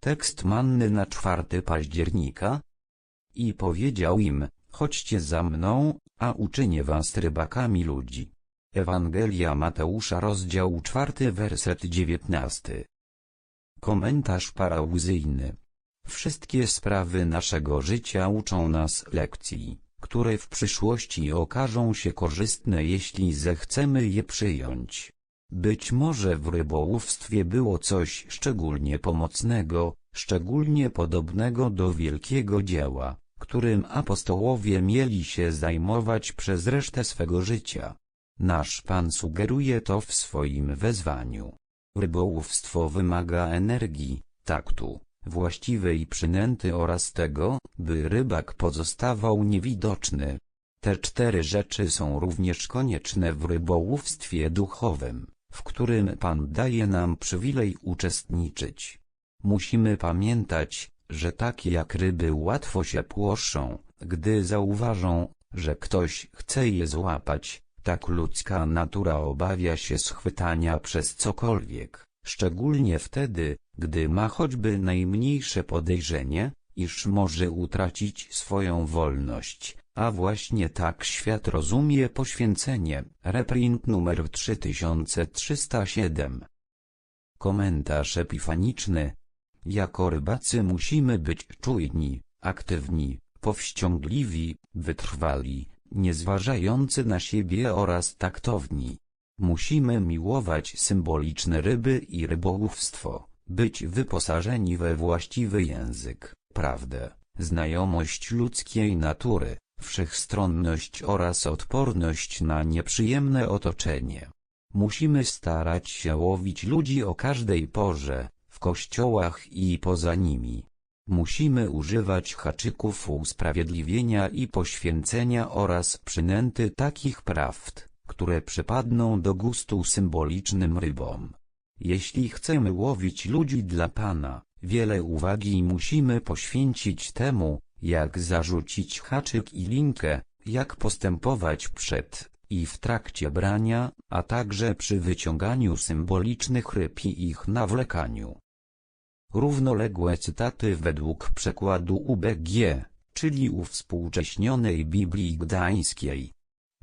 Tekst manny na 4 października. I powiedział im, chodźcie za mną, a uczynię was rybakami ludzi. Ewangelia Mateusza rozdział 4 werset 19. Komentarz parauzyjny. Wszystkie sprawy naszego życia uczą nas lekcji, które w przyszłości okażą się korzystne jeśli zechcemy je przyjąć. Być może w rybołówstwie było coś szczególnie pomocnego, szczególnie podobnego do wielkiego dzieła, którym apostołowie mieli się zajmować przez resztę swego życia. Nasz Pan sugeruje to w swoim wezwaniu. Rybołówstwo wymaga energii, taktu, właściwej przynęty oraz tego, by rybak pozostawał niewidoczny. Te cztery rzeczy są również konieczne w rybołówstwie duchowym, w którym Pan daje nam przywilej uczestniczyć. Musimy pamiętać, że takie jak ryby łatwo się płoszą, gdy zauważą, że ktoś chce je złapać, tak ludzka natura obawia się schwytania przez cokolwiek, szczególnie wtedy, gdy ma choćby najmniejsze podejrzenie, iż może utracić swoją wolność, a właśnie tak świat rozumie poświęcenie. Reprint numer 3307 Komentarz epifaniczny Jako rybacy musimy być czujni, aktywni, powściągliwi, wytrwali, niezważający na siebie oraz taktowni. Musimy miłować symboliczne ryby i rybołówstwo, być wyposażeni we właściwy język, prawdę, znajomość ludzkiej natury, wszechstronność oraz odporność na nieprzyjemne otoczenie. Musimy starać się łowić ludzi o każdej porze, w kościołach i poza nimi. Musimy używać haczyków usprawiedliwienia i poświęcenia oraz przynęty takich prawd, które przypadną do gustu symbolicznym rybom. Jeśli chcemy łowić ludzi dla Pana, wiele uwagi musimy poświęcić temu, jak zarzucić haczyk i linkę, jak postępować przed i w trakcie brania, a także przy wyciąganiu symbolicznych ryb i ich nawlekaniu. Równoległe cytaty według przekładu UBG, czyli uwspółcześnionej Biblii Gdańskiej.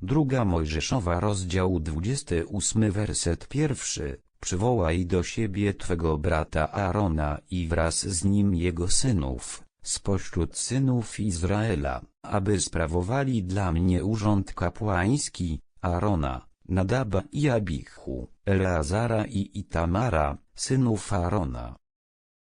Druga Mojżeszowa rozdział 28 werset pierwszy. Przywołaj do siebie Twego brata Aarona i wraz z nim jego synów, spośród synów Izraela, aby sprawowali dla mnie urząd kapłański, Arona, Nadaba i Abichu, Eleazara i Itamara, synów Arona.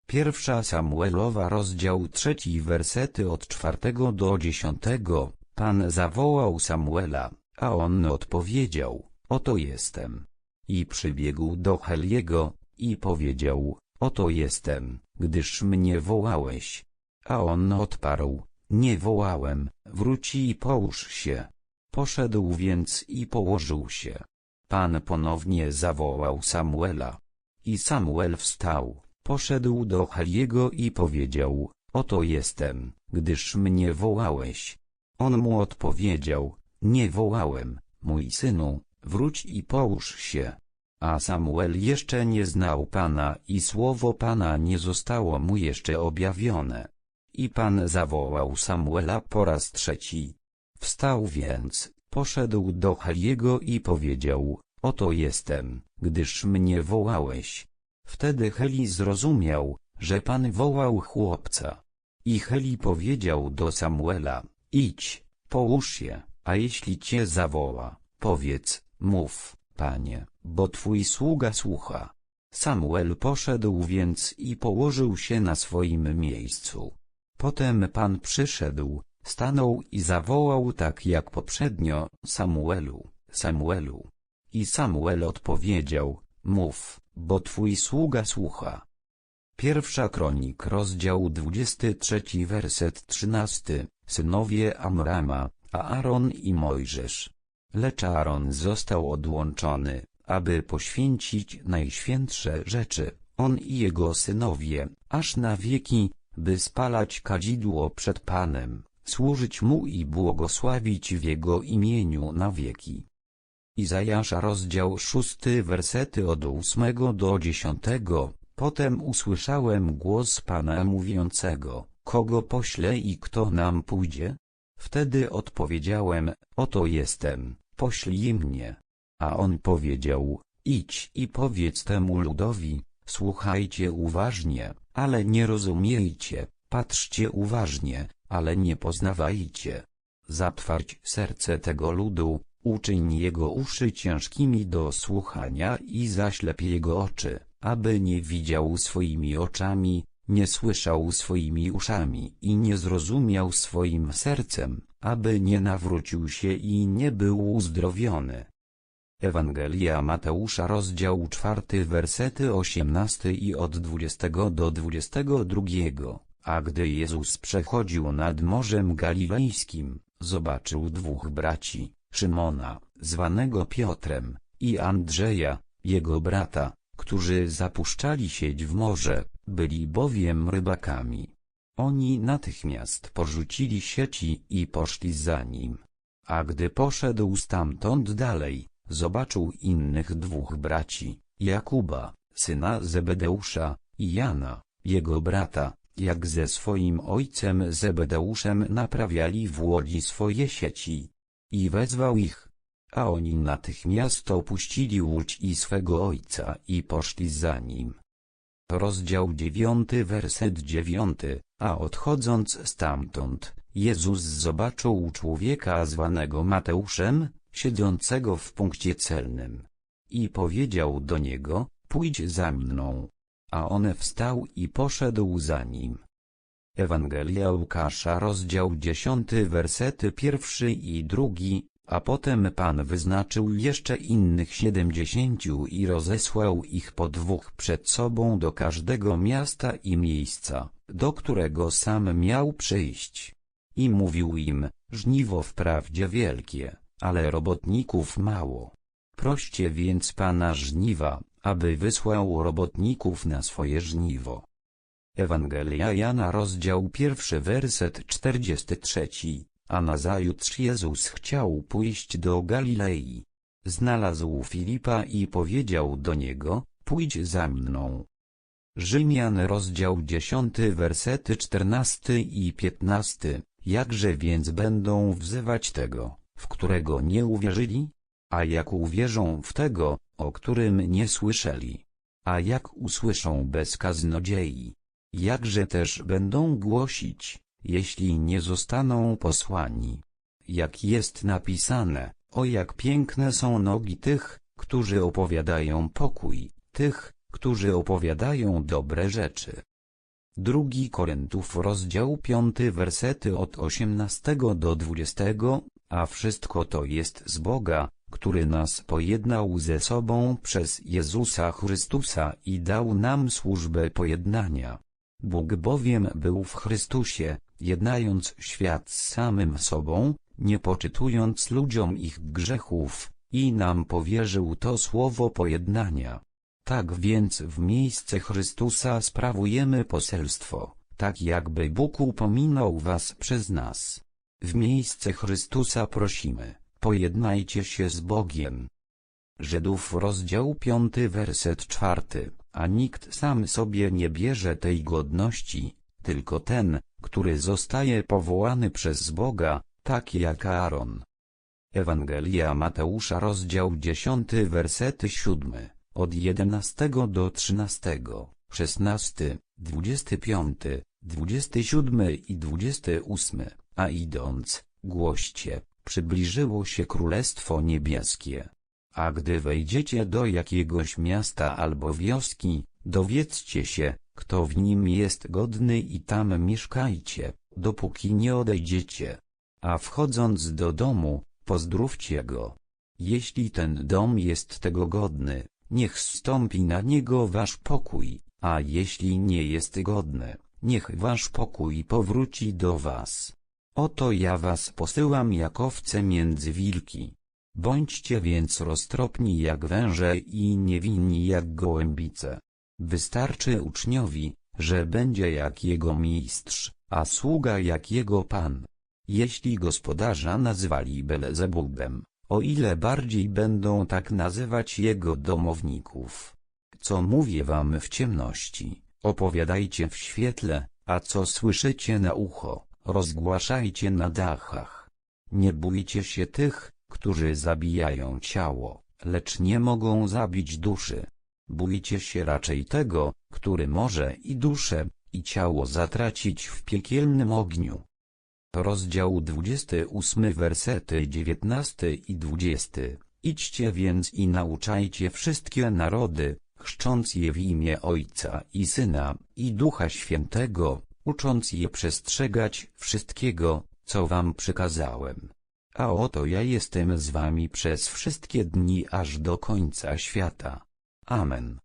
Pierwsza Samuelowa rozdział trzeci wersety od czwartego do dziesiątego. Pan zawołał Samuela, a on odpowiedział, oto jestem. I przybiegł do Heliego, i powiedział, oto jestem, gdyż mnie wołałeś. A on odparł, nie wołałem, wróć i połóż się. Poszedł więc i położył się. Pan ponownie zawołał Samuela. I Samuel wstał, poszedł do Heliego i powiedział, oto jestem, gdyż mnie wołałeś. On mu odpowiedział, nie wołałem, mój synu, wróć i połóż się. A Samuel jeszcze nie znał Pana i słowo Pana nie zostało mu jeszcze objawione. I Pan zawołał Samuela po raz trzeci. Wstał więc, poszedł do Heliego i powiedział, oto jestem, gdyż mnie wołałeś. Wtedy Heli zrozumiał, że Pan wołał chłopca. I Heli powiedział do Samuela, idź, połóż się, a jeśli cię zawoła, powiedz, mów, panie, bo twój sługa słucha. Samuel poszedł więc i położył się na swoim miejscu. Potem Pan przyszedł, stanął i zawołał tak jak poprzednio, Samuelu, Samuelu. I Samuel odpowiedział, mów, bo twój sługa słucha. Pierwsza kronik rozdział 23 werset 13, synowie Amrama, Aaron i Mojżesz. Lecz Aaron został odłączony, aby poświęcić najświętsze rzeczy, on i jego synowie, aż na wieki, by spalać kadzidło przed Panem, służyć Mu i błogosławić w Jego imieniu na wieki. Izajasza rozdział 6 wersety od 8 do 10 Potem usłyszałem głos Pana mówiącego, kogo poślę i kto nam pójdzie? Wtedy odpowiedziałem, oto jestem, poślij mnie. A on powiedział, idź i powiedz temu ludowi, słuchajcie uważnie, ale nie rozumiejcie, patrzcie uważnie, ale nie poznawajcie. Zatwarć serce tego ludu, uczyń jego uszy ciężkimi do słuchania i zaślep jego oczy, aby nie widział swoimi oczami, nie słyszał swoimi uszami i nie zrozumiał swoim sercem, aby nie nawrócił się i nie był uzdrowiony. Ewangelia Mateusza rozdział 4 wersety 18 i od 20 do 22 A gdy Jezus przechodził nad Morzem Galilejskim, zobaczył dwóch braci, Szymona, zwanego Piotrem, i Andrzeja, jego brata, którzy zapuszczali sieć w morze, byli bowiem rybakami. Oni natychmiast porzucili sieci i poszli za nim. A gdy poszedł stamtąd dalej, zobaczył innych dwóch braci, Jakuba, syna Zebedeusza, i Jana, jego brata, jak ze swoim ojcem Zebedeuszem naprawiali w łodzi swoje sieci. I wezwał ich. A oni natychmiast opuścili łódź i swego ojca i poszli za nim. Rozdział dziewiąty werset dziewiąty, a odchodząc stamtąd, Jezus zobaczył człowieka zwanego Mateuszem, siedzącego w punkcie celnym. I powiedział do niego, pójdź za mną. A on wstał i poszedł za nim. Ewangelia Łukasza rozdział dziesiąty wersety pierwszy i drugi, a potem Pan wyznaczył jeszcze innych siedemdziesięciu i rozesłał ich po dwóch przed sobą do każdego miasta i miejsca, do którego sam miał przyjść. I mówił im, żniwo wprawdzie wielkie, ale robotników mało. Proście więc Pana żniwa, aby wysłał robotników na swoje żniwo. Ewangelia Jana rozdział pierwszy werset 43 a nazajutrz Jezus chciał pójść do Galilei. Znalazł Filipa i powiedział do niego, pójdź za mną. Rzymian rozdział 10 wersety 14 i 15, jakże więc będą wzywać tego, w którego nie uwierzyli? A jak uwierzą w tego, o którym nie słyszeli? A jak usłyszą bez kaznodziei? Jakże też będą głosić, jeśli nie zostaną posłani. Jak jest napisane, o jak piękne są nogi tych, którzy opowiadają pokój, tych, którzy opowiadają dobre rzeczy. Drugi Koryntów rozdział 5 wersety od 18 do 20, a wszystko to jest z Boga, który nas pojednał ze sobą przez Jezusa Chrystusa i dał nam służbę pojednania. Bóg bowiem był w Chrystusie, jednając świat z samym sobą, nie poczytując ludziom ich grzechów, i nam powierzył to słowo pojednania. Tak więc w miejsce Chrystusa sprawujemy poselstwo, tak jakby Bóg upominał was przez nas. W miejsce Chrystusa prosimy, pojednajcie się z Bogiem. Żydów rozdział 5 werset 4, a nikt sam sobie nie bierze tej godności, tylko ten, który zostaje powołany przez Boga, tak jak Aaron. Ewangelia Mateusza rozdział 10 wersety 7, od 11 do 13, 16, 25, 27 i 28, a idąc, głoście, przybliżyło się Królestwo Niebieskie. A gdy wejdziecie do jakiegoś miasta albo wioski, dowiedzcie się, kto w nim jest godny i tam mieszkajcie, dopóki nie odejdziecie. A wchodząc do domu, pozdrówcie go. Jeśli ten dom jest tego godny, niech stąpi na niego wasz pokój, a jeśli nie jest godny, niech wasz pokój powróci do was. Oto ja was posyłam jak owce między wilki. Bądźcie więc roztropni jak węże i niewinni jak gołębice. Wystarczy uczniowi, że będzie jak jego mistrz, a sługa jak jego pan. Jeśli gospodarza nazwali Belezebubem, o ile bardziej będą tak nazywać jego domowników. Co mówię wam w ciemności, opowiadajcie w świetle, a co słyszycie na ucho, rozgłaszajcie na dachach. Nie bójcie się tych, którzy zabijają ciało, lecz nie mogą zabić duszy. Bójcie się raczej tego, który może i duszę, i ciało zatracić w piekielnym ogniu. Rozdział 28 wersety 19 i 20 Idźcie więc i nauczajcie wszystkie narody, chrzcząc je w imię Ojca i Syna, i Ducha Świętego, ucząc je przestrzegać wszystkiego, co wam przykazałem. A oto ja jestem z wami przez wszystkie dni aż do końca świata. Amen.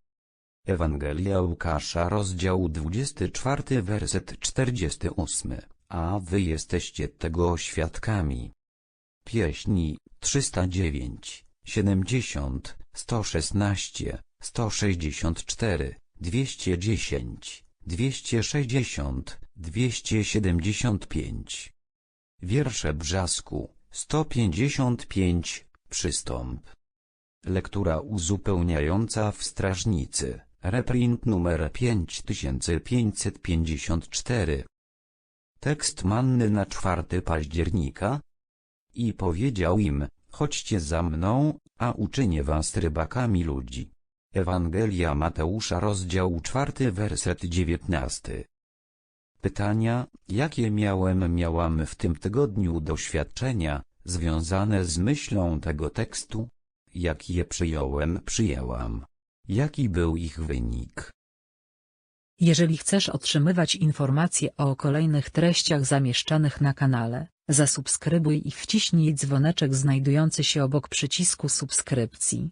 Ewangelia Łukasza rozdział 24 werset 48, a wy jesteście tego świadkami. Pieśni 309, 70, 116, 164, 210, 260, 275. Wiersze Brzasku 155, przystąp. Lektura uzupełniająca w Strażnicy, reprint numer 5554. Tekst manny na 4 października. I powiedział im, chodźcie za mną, a uczynię was rybakami ludzi. Ewangelia Mateusza rozdział 4 werset 19. Pytania, jakie miałem miałam w tym tygodniu doświadczenia, związane z myślą tego tekstu? Jak je przyjąłem przyjęłam? Jaki był ich wynik? Jeżeli chcesz otrzymywać informacje o kolejnych treściach zamieszczanych na kanale, zasubskrybuj i wciśnij dzwoneczek znajdujący się obok przycisku subskrypcji.